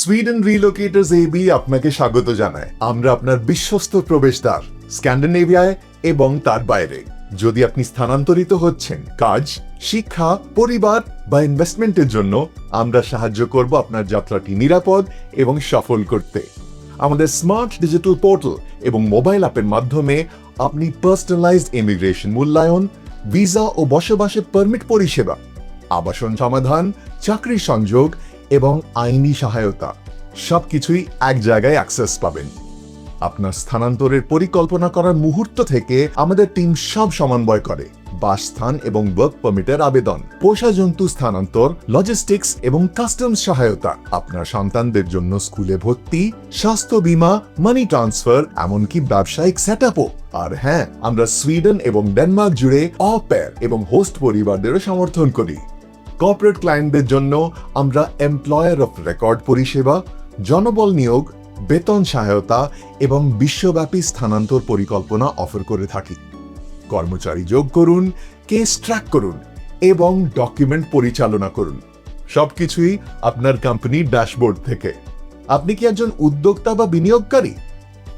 Sweden রিলোকেটার্স AB আপনাকে স্বাগত জানায়। আমরা আপনার বিশ্বস্ত প্রবেশদ্বার স্ক্যান্ডিনেভিয়ায় এবং তার বাইরে। যদি আপনি স্থানান্তরিত হচ্ছেন, কাজ, শিক্ষা, পরিবার বা ইনভেস্টমেন্টের জন্য, আমরা সাহায্য করব আপনার যাত্রাটি নিরাপদ এবং সফল করতে। আমাদের স্মার্ট ডিজিটাল পোর্টাল এবং মোবাইল অ্যাপের মাধ্যমে আপনি পার্সোনালাইজড ইমিগ্রেশন মূল্যায়ন ভিসা ও বসবাসের পারমিট পরিষেবা, আবাসন সমাধান চাকরি সংযোগ এবং আইনি সহায়তা, সবকিছুই এক জায়গায় অ্যাক্সেস পাবেন। আপনার স্থানান্তরের পরিকল্পনা করার মুহূর্ত থেকে আমাদের টিম সব সমন্বয় করে। বাসস্থান এবং ওয়ার্ক পারমিটের আবেদন পোষা জন্তু স্থানান্তর লজিস্টিক্স এবং কাস্টমস সহায়তা, আপনার সন্তানদের জন্য স্কুলে ভর্তি, স্বাস্থ্য বীমা মানি ট্রান্সফার এমনকি ব্যবসায়িক সেট আর হ্যাঁ আমরা সুইডেন এবং ডেনমার্ক জুড়ে অপের এবং হোস্ট পরিবারদেরও সমর্থন করি। কর্পোরেট ক্লায়েন্টদের জন্য আমরা এমপ্লয়ার অফ রেকর্ড পরিষেবা, জনবল নিয়োগ, বেতন সহায়তা এবং বিশ্বব্যাপী স্থানান্তর পরিকল্পনা অফার করে থাকি। কর্মচারী যোগ করুন কেস ট্র্যাক করুন এবং ডকুমেন্ট পরিচালনা করুন। সবকিছুই আপনার কোম্পানির ড্যাশবোর্ড থেকে। আপনি কি একজন উদ্যোক্তা বা বিনিয়োগকারী?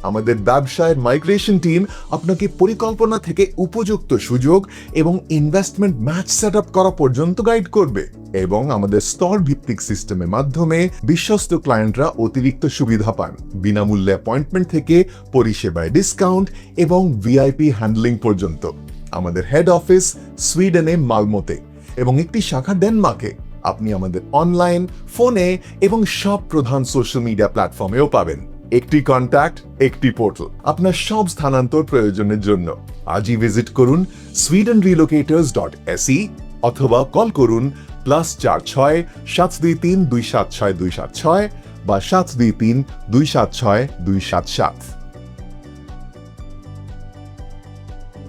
আমাদের ব্যবসায়ের মাইগ্রেশন টিম আপনাকে পরিকল্পনা থেকে উপযুক্ত সুযোগ এবং ইনভেস্টমেন্ট ম্যাচ সেট আপ করা পর্যন্ত গাইড করবে এবং আমাদের স্তর ভিত্তিক সিস্টেমের মাধ্যমে বিশ্বস্ত ক্লায়েন্টরা অতিরিক্ত সুবিধা পান। বিনামূল্যে অ্যাপয়েন্টমেন্ট থেকে পরিষেবায় ডিসকাউন্ট এবং ভিআইপি হ্যান্ডলিং পর্যন্ত। আমাদের হেড অফিস সুইডেনে মালমোতে এবং একটি শাখা ডেনমার্কে আপনি আমাদের অনলাইন ফোনে এবং সব প্রধান সোশ্যাল মিডিয়া প্ল্যাটফর্মেও পাবেন। একটি কন্ট্যাক্ট একটি পোর্টাল আপনার সব স্থানান্তর প্রয়োজনের জন্য। আজই ভিজিট করুন সুইডেন রিলোকেটার্স ডট এসি অথবা কল করুন প্লাস চার ছয় সাত দুই তিন দুই সাত ছয় দুই সাত ছয় বা সাত দুই তিন দুই সাত ছয় দুই সাত সাত।